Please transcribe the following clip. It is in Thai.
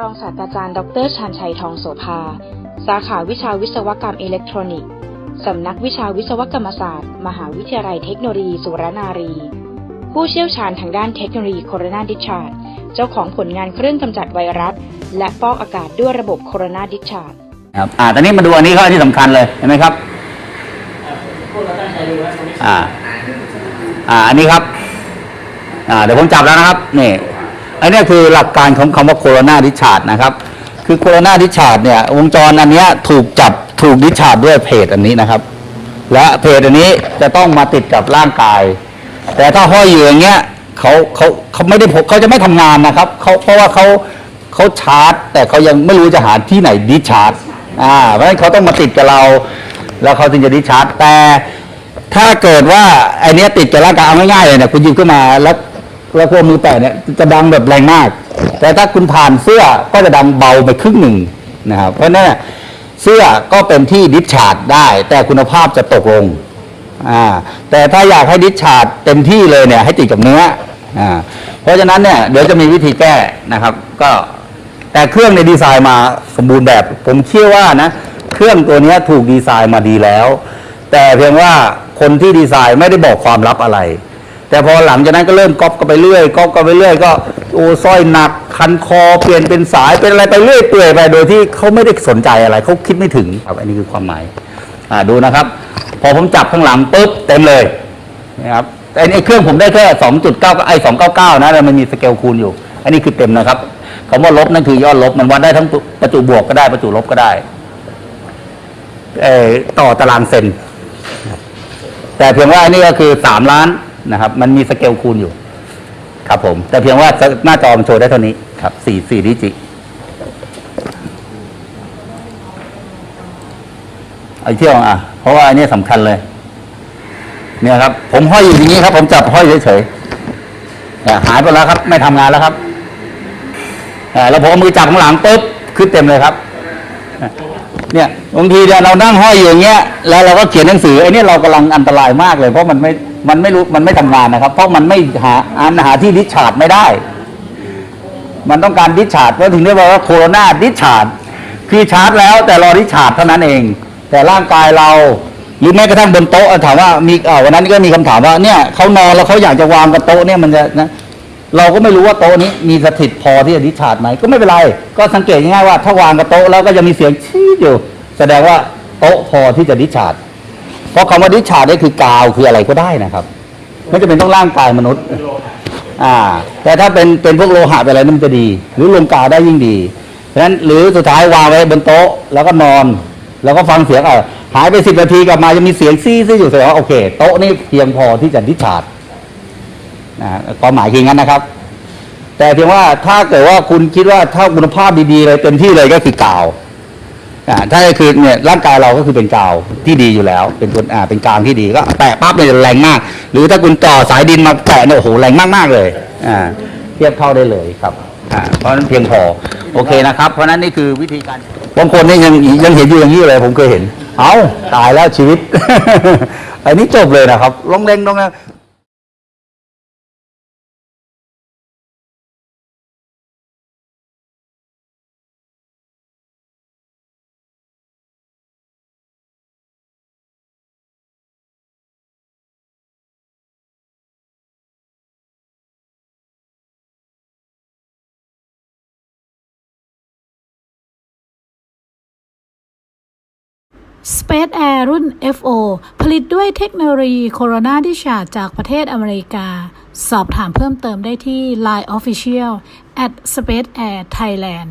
รองศาสตราจารย์ ดรชาญชัยทองโสภา สาขาวิชาวิศวกรรมอิเล็กทรอนิกส์ สำนักวิชาวิศวกรรมศาสตร์ มหาวิทยาลัยเทคโนโลยีสุรนารี ผู้เชี่ยวชาญทางด้านเทคโนโลยีโคโรนาดิชาร์ดเจ้าของผลงานเครื่องกำจัดไวรัส และฟอกอากาศด้วยระบบโคโรนาดิชาร์ดครับอ่าตอนนี้มาดูอันนี้ข้อที่สำคัญเลยเห็นไหมครับอ่าอ่าอันนี้ครับอ่าเดี๋ยวผมจับแล้วนะครับนี่ อันนี้คือหลักการของคำว่าโคโรนาดิชาร์ดนะครับ คือโคโรนาดิชาร์ดเนี่ยวงจรอันนี้ถูกจับถูกดิชาร์ดด้วยเพจอันนี้นะครับ และเพจอันนี้จะต้องมาติดกับร่างกาย แต่ถ้าห้อยอยู่อย่างเงี้ยเขาเขาเขาไม่ได้พกเขาจะไม่ทำงานนะครับเขาเพราะว่าเขาเขาชาร์จ แต่เขายังไม่รู้จะหาที่ไหนดิชาร์จอ่าเพราะฉะนั้นเขาต้องมาติดกับเรา แล้วเขาถึงจะดิชาร์จแต่ถ้าเกิดว่าไอเนี้ยติดกับร่างกายเอาง่ายๆเลยเนี่ยคุณหยิบขึ้นมาแล้ว แล้วพวกมือแตะเนี่ยจะดังแบบแรงมาก แต่ถ้าคุณผ่านเสื้อก็จะดังเบาไปครึ่งหนึ่งนะครับ เพราะนั้นเสื้อก็เป็นที่ดิชาร์จได้ แต่คุณภาพจะตกลงอ่าแต่ถ้าอยากให้ดิชาร์จเต็มที่เลยเนี่ยให้ติดกับเนื้ออ่าเพราะฉะนั้นเนี่ยเดี๋ยวจะมีวิธีแก้นะครับ ก็แต่เครื่องในดีไซน์มาสมบูรณ์แบบ ผมเชื่อว่านะเครื่องตัวนี้ถูกดีไซน์มาดีแล้ว แต่เพียงว่าคนที่ดีไซน์ไม่ได้บอกความลับอะไร แต่พอหลังจากนั้นก็เริ่มก๊อปกันไปเรื่อยก๊อปกันไปเรื่อยก็โอ้สร้อยหนักคันคอเปลี่ยนเป็นสายเป็นอะไรไปเรื่อยเปื่อยไปโดยที่เขาไม่ได้สนใจอะไรเขาคิดไม่ถึงครับอันนี้คือความหมายอ่าดูนะครับ พอผมจับข้างหลังปุ๊บเต็มเลยนะครับไอ้เครื่องผมได้แค่สองจุดเก้าไอ้สองเก้าเก้านะแล้วมันมีสเกลคูณอยู่ อันนี้คือเต็มนะครับคำว่าลบนั่นคือยอดลบมันวัดได้ทั้งประจุบวกก็ได้ประจุลบก็ได้ต่อตารางเซนแต่เพียงว่าอันนี้ก็คือสามล้าน นะครับ มันมีสเกลคูณอยู่ ครับผม แต่เพียงว่าหน้าจอมันโชว์ได้เท่านี้ครับสี่สี่ดิจิเอเที่ยวอะ เพราะว่าอันนี้สำคัญเลย เนี่ยครับ ผมห้อยอยู่อย่างนี้ครับ ผมจับห้อยเฉยๆอะหายไปแล้วครับ ไม่ทำงานแล้วครับอ่าแล้วผมมือจับข้างหลังปุ๊บขึ้นเต็มเลยครับ เนี่ยบางทีเนี่ยเรานั่งห้อยอยู่อย่างเงี้ยแล้วเราก็เขียนหนังสือไอ้เนี่เรากำลังอันตรายมากเลย เพราะมันไม่มันไม่รู้มันไม่ทำงานนะครับ เพราะมันไม่หาอ่านหาที่ดิชาร์จไม่ได้ มันต้องการดิชาร์จเพราะถึงได้บอกว่าโคโรนาดิชาร์จคือชาร์จแล้วแต่รอดิชาร์จเท่านั้นเอง แต่ร่างกายเราหรือแม้กระทั่งบนโต๊ะถามว่ามีอ่าวันนั้นก็มีคำถามว่าเนี่ยเขานอนแล้วเขาอยากจะวางกับโต๊ะเนี่ยมันจะนะเราก็ไม่รู้ว่าโต๊ะนี้มีสถิตพอที่จะดิชาร์จไหมก็ไม่เป็นไร ก็สังเกตง่ายๆว่าถ้าวางกับโต๊ะแล้วก็จะมีเสียงชี้อยู่ แสดงว่าโต๊ะพอที่จะดิชาร์จเพ ราะคำว่าดิชาร์จนี่คือกาวคืออะไรก็ได้นะครับไม่จำเป็นต้องร่างกายมนุษย์ อ่า แต่ถ้าเป็นเป็นพวกโลหะเป็นอะไรนั่นมันจะดี หรือลงกาวได้ยิ่งดีเพราะฉะนั้นหรือสุดท้ายวางไว้บนโต๊ะ แล้วก็นอน แล้วก็ฟังเสียงอะหายไปสิบนาทีกลับมาจะมีเสียงซี่ซี่อยู่แสดงว่าโอเค โต๊ะนี่เพียงพอที่จะดิชาร์จนะความหมายคืองั้นนะครับ แต่เพียงว่าถ้าเกิดว่าคุณคิดว่าถ้าคุณภาพดีๆเลยเต็มที่เลยก็คือกาว อ่าถ้าคือเนี่ยร่างกายเราก็คือเป็นกาวที่ดีอยู่แล้ว เป็นคนอ่าเป็นกาวที่ดีก็แตะปั๊บเนี่ยแรงมาก หรือถ้าคุณต่อสายดินมาแตะเนี่ยโอ้โหแรงมากมากเลยอ่าเทียบเท่าได้เลยครับอ่าเพราะนั้นเพียงพอโอเคนะครับ เพราะนั้นนี่คือวิธีการบางคนนี่ยังยังเห็นอยู่อย่างนี้เลยผมเคยเห็น เอาตายแล้วชีวิต อันนี้จบเลยนะครับลงเล่งลงเล่ง Space Air รุ่น FO ผลิตด้วยเทคโนโลยีโคโรนาดิชาจากประเทศอเมริกา สอบถามเพิ่มเติมได้ที่ Line Official at Space Air Thailand